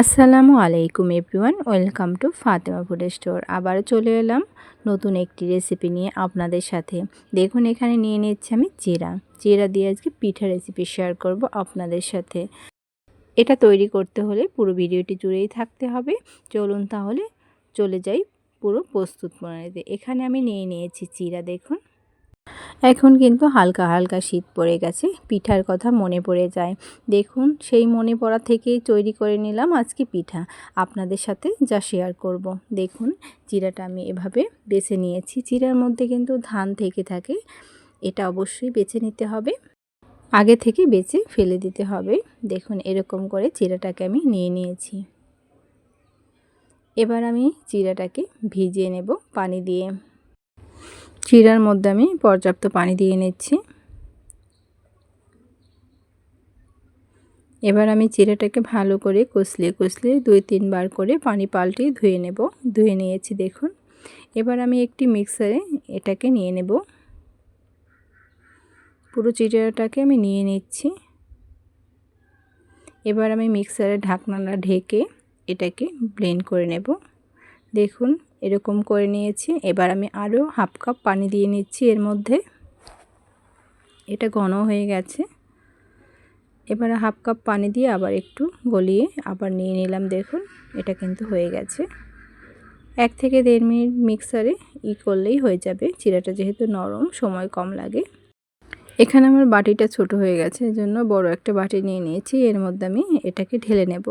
আসসালামু আলাইকুম everyone, welcome to Fatema food store. আবারও চলে এলাম নতুন একটি রেসিপি নিয়ে আপনাদের সাথে। দেখুন, এখানে নিয়ে নিচ্ছি আমি চিরা চিরা দিয়ে আজকে পিঠা রেসিপি শেয়ার করব আপনাদের সাথে। এটা তৈরি করতে হলে পুরো ভিডিওটি জুড়েই থাকতে হবে। চলুন তাহলে চলে যাই পুরো প্রস্তুত প্রণালীতে। এখানে আমি নিয়ে নিয়েছি চিরা দেখুন। এখন কিন্তু হালকা হালকা শীত পড়ে গেছে, পিঠার কথা মনে পড়ে যায়। দেখুন, সেই মনে পড়া থেকেই তৈরি করে নিলাম আজকে পিঠা। আপনাদের সাথে যা শেয়ার করব। দেখুন চিরাটা আমি এভাবে বেছে নিয়েছি। চিরার মধ্যে কিন্তু ধান থেকে থাকে, এটা অবশ্যই বেছে নিতে হবে। আগে থেকে বেছে ফেলে দিতে হবে। দেখুন, এরকম করে চিরাটাকে আমি নিয়ে নিয়েছি। এবার আমি চিরাটাকে ভিজিয়ে নেব পানি দিয়ে। চিরার মধ্যে আমি পর্যাপ্ত পানি দিয়ে নিচ্ছি। এবার আমি চিরাটাকে ভালো করে কষলিয়ে কষলিয়ে দুই তিনবার করে পানি পাল্টে ধুয়ে নেব। ধুয়ে নিয়েছি, দেখুন। এবার আমি একটি মিক্সারে এটাকে নিয়ে নেব। পুরো চিরাটাকে আমি নিয়ে নিচ্ছি। এবার আমি মিক্সারে ঢাকনাটা ঢেকে এটাকে ব্লেন্ড করে নেব। দেখুন এরকম করে নিয়েছি। এবার আমি আরও হাফ কাপ পানি দিয়ে নিচ্ছি এর মধ্যে। এটা ঘন হয়ে গেছে। এবার হাফ কাপ পানি দিয়ে আবার একটু গলিয়ে আবার নিয়ে নিলাম, দেখুন। এটা কিন্তু হয়ে গেছে। এক থেকে দেড় মিনিট মিক্সারে ই করলেই হয়ে যাবে। চিরাটা যেহেতু নরম, সময় কম লাগে। এখানে আমার বাটিটা ছোট হয়ে গেছে, এজন্য বড় একটা বাটি নিয়ে নিয়েছি। এর মধ্যে আমি এটাকে ঢেলে নেব।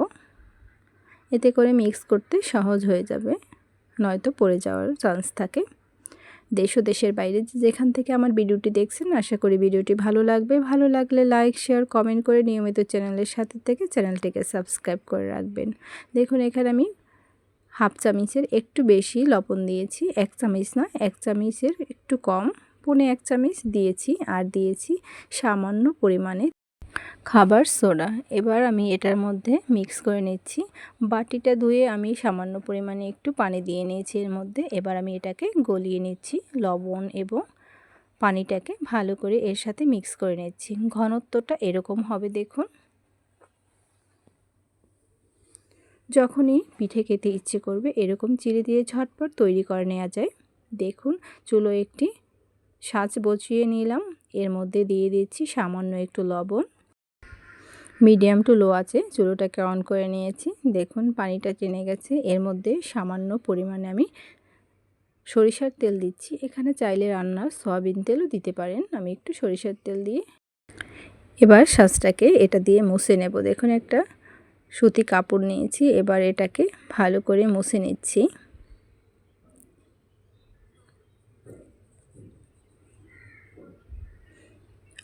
এতে করে মিক্স করতে সহজ হয়ে যাবে। নয়তো পড়ে যাওয়ার চান্স থাকে। দেশ ও দেশের বাইরে যেখান থেকে আমার ভিডিওটি দেখছেন, আশা করি ভিডিওটি ভালো লাগবে। ভালো লাগলে লাইক শেয়ার কমেন্ট করে নিয়মিত চ্যানেলের সাথে থেকে চ্যানেলটিকে সাবস্ক্রাইব করে রাখবেন। দেখুন, এখানে আমি হাফ চামিচের একটু বেশি লবণ দিয়েছি। এক চামিচ না এক চামিচের একটু কম। পুনে এক চামিচ দিয়েছি, আর দিয়েছি সামান্য পরিমাণে খাবার সোডা। এবার আমি এটার মধ্যে মিক্স করে নিচ্ছি। বাটিটা ধুয়ে আমি সামান্য পরিমাণে একটু পানি দিয়ে নিয়েছি এর মধ্যে। এবার আমি এটাকে গলিয়ে নিচ্ছি লবণ এবং পানিটাকে ভালো করে এর সাথে মিক্স করে নিচ্ছি। ঘনত্বটা এরকম হবে দেখুন। যখনই পিঠে খেতে ইচ্ছে করবে এরকম চিড়ে দিয়ে ঝটপট তৈরি করে নেওয়া যায়। দেখুন চুলো একটি সাজ বচিয়ে নিলাম। এর মধ্যে দিয়ে দিচ্ছি সামান্য একটু লবণ। মিডিয়াম টু লো আছে, চুলোটাকে অন করে নিয়েছি। দেখুন, পানিটা টেনে গেছে। এর মধ্যে সামান্য পরিমাণে আমি সরিষার তেল দিচ্ছি। এখানে চাইলে রান্নার সয়াবিন তেলও দিতে পারেন। আমি একটু সরিষার তেল দিয়ে এবার শ্বাসটাকে এটা দিয়ে মুছে নেব। দেখুন, একটা সুতি কাপড় নিয়েছি। এবার এটাকে ভালো করে মুছে নিচ্ছি।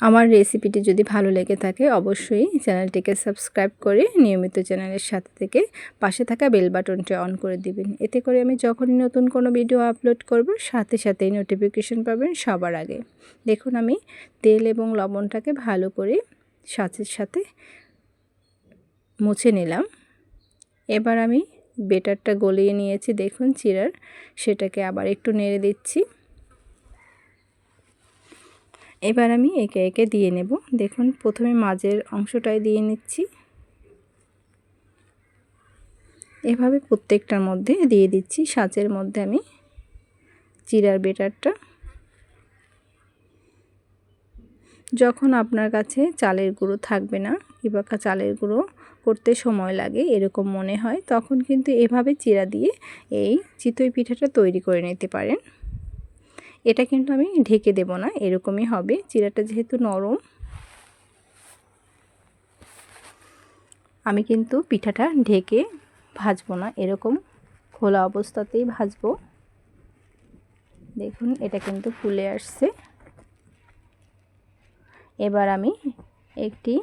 আমার রেসিপিটি যদি ভালো লেগে থাকে, অবশ্যই চ্যানেলটিকে সাবস্ক্রাইব করে নিয়মিত চ্যানেলের সাথে থেকে পাশে থাকা বেল বাটনটি অন করে দিবেন। এতে করে আমি যখনই নতুন কোনো ভিডিও আপলোড করব, সাথে সাথেই নোটিফিকেশন পাবেন সবার আগে। দেখুন আমি তেল এবং লবণটাকে ভালো করে সাথের সাথে মুছে নিলাম। এবার আমি বেটারটা গলিয়ে নিয়েছি। দেখুন, চিরার সেটাকে আবার একটু নেড়ে দিচ্ছি। এবার আমি একে একে দিয়ে নেব। দেখুন, প্রথমে মাঝের অংশটাই দিয়ে নিচ্ছি। এভাবে প্রত্যেকটার মধ্যে দিয়ে দিচ্ছি। সাঁচের মধ্যে আমি চিরার বেটারটা। যখন আপনার কাছে চালের গুঁড়ো থাকবে না কিংবা চালের গুঁড়ো করতে সময় লাগে, এরকম মনে হয়, তখন কিন্তু এভাবে চিরা দিয়ে এই চিতই পিঠাটা তৈরি করে নিতে পারেন। এটা কিন্তু আমি ঢেকে দেব না, এরকমই হবে। চিরাটা যেহেতু নরম, আমি কিন্তু পিঠাটা ঢেকে ভাজবো না, এরকম খোলা অবস্থাতেই ভাজবো। দেখুন, এটা কিন্তু ফুলে আসছে। এবার আমি একটি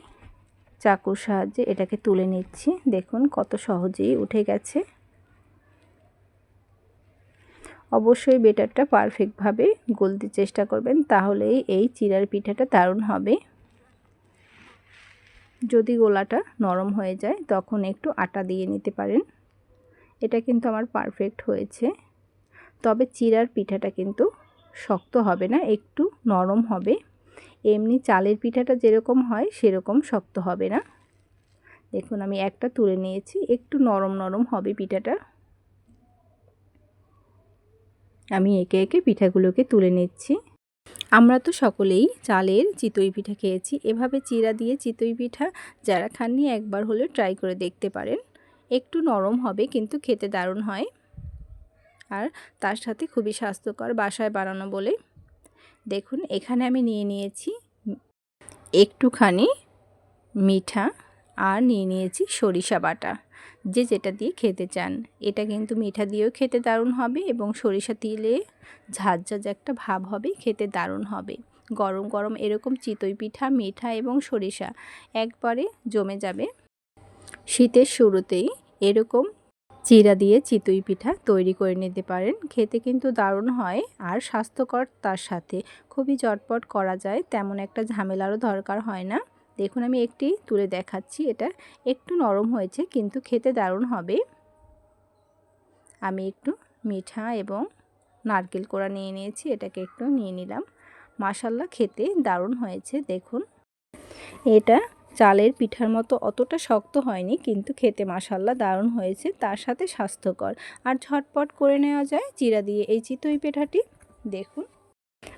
চাকুর সাহায্যে এটাকে তুলে নিচ্ছি। দেখুন, কত সহজেই উঠে গেছে। অবশ্যই বেটারটা পারফেক্টভাবে গলতে চেষ্টা করবেন, তাহলেই এই চিরার পিঠাটা দারুণ হবে। যদি গোলাটা নরম হয়ে যায়, তখন একটু আটা দিয়ে নিতে পারেন। এটা কিন্তু আমার পারফেক্ট হয়েছে। তবে চিরার পিঠাটা কিন্তু শক্ত হবে না, একটু নরম হবে। এমনি চালের পিঠাটা যেরকম হয়, সেরকম শক্ত হবে না। দেখুন, আমি একটা তুলে নিয়েছি, একটু নরম নরম হবে পিঠাটা। আমি একে একে পিঠাগুলোকে তুলে নিচ্ছি। আমরা তো সকলেই চালের চিতই পিঠা খেয়েছি। এভাবে চিরা দিয়ে চিতই পিঠা যারা খাননি একবার হলে ট্রাই করে দেখতে পারেন। একটু নরম হবে কিন্তু খেতে দারুণ হয়। আর তার সাথে খুবই স্বাস্থ্যকর বাসায় বানানো বলে। দেখুন, এখানে আমি নিয়ে নিয়েছি একটুখানি মিঠা। আর নিয়ে নিয়েছি সরিষা বাটা। যে যেটা দিয়ে খেতে চান। এটা কিন্তু মিঠা দিয়েও খেতে দারুণ হবে এবং সরিষা তিলে ঝাঁঝ একটা ভাব হবে, খেতে দারুণ হবে। গরম গরম এরকম চিতই পিঠা, মিঠা এবং সরিষা একবারে জমে যাবে। শীতের শুরুতেই এরকম চিরা দিয়ে চিতই পিঠা তৈরি করে নিতে পারেন। খেতে কিন্তু দারুণ হয় আর স্বাস্থ্যকর তার সাথে। খুবই চটপট করা যায়, তেমন একটা ঝামেলারও দরকার হয় না। দেখুন, আমি একটি তুলে দেখাচ্ছি। এটা একটু নরম হয়েছে, কিন্তু খেতে দারুণ হবে। আমি একটু মিঠা এবং নারকেল কোড়া নিয়ে নিয়েছি, এটাকে একটু নিয়ে নিলাম। মাসাল্লা খেতে দারুণ হয়েছে, দেখুন। এটা চালের পিঠার মতো অতটা শক্ত হয়নি, কিন্তু খেতে মাসাল্লা দারুণ হয়েছে, তার সাথে স্বাস্থ্যকর। আর ঝটপট করে নেওয়া যায়, চিরা দিয়ে। এই চিতই পিঠাটি, দেখুন।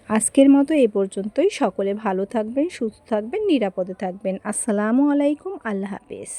আজকের মতো এ পর্যন্তই। সকলে ভালো থাকবেন, সুস্থ থাকবেন, নিরাপদে থাকবেন। আসসালামু আলাইকুম, আল্লাহ হাফেজ।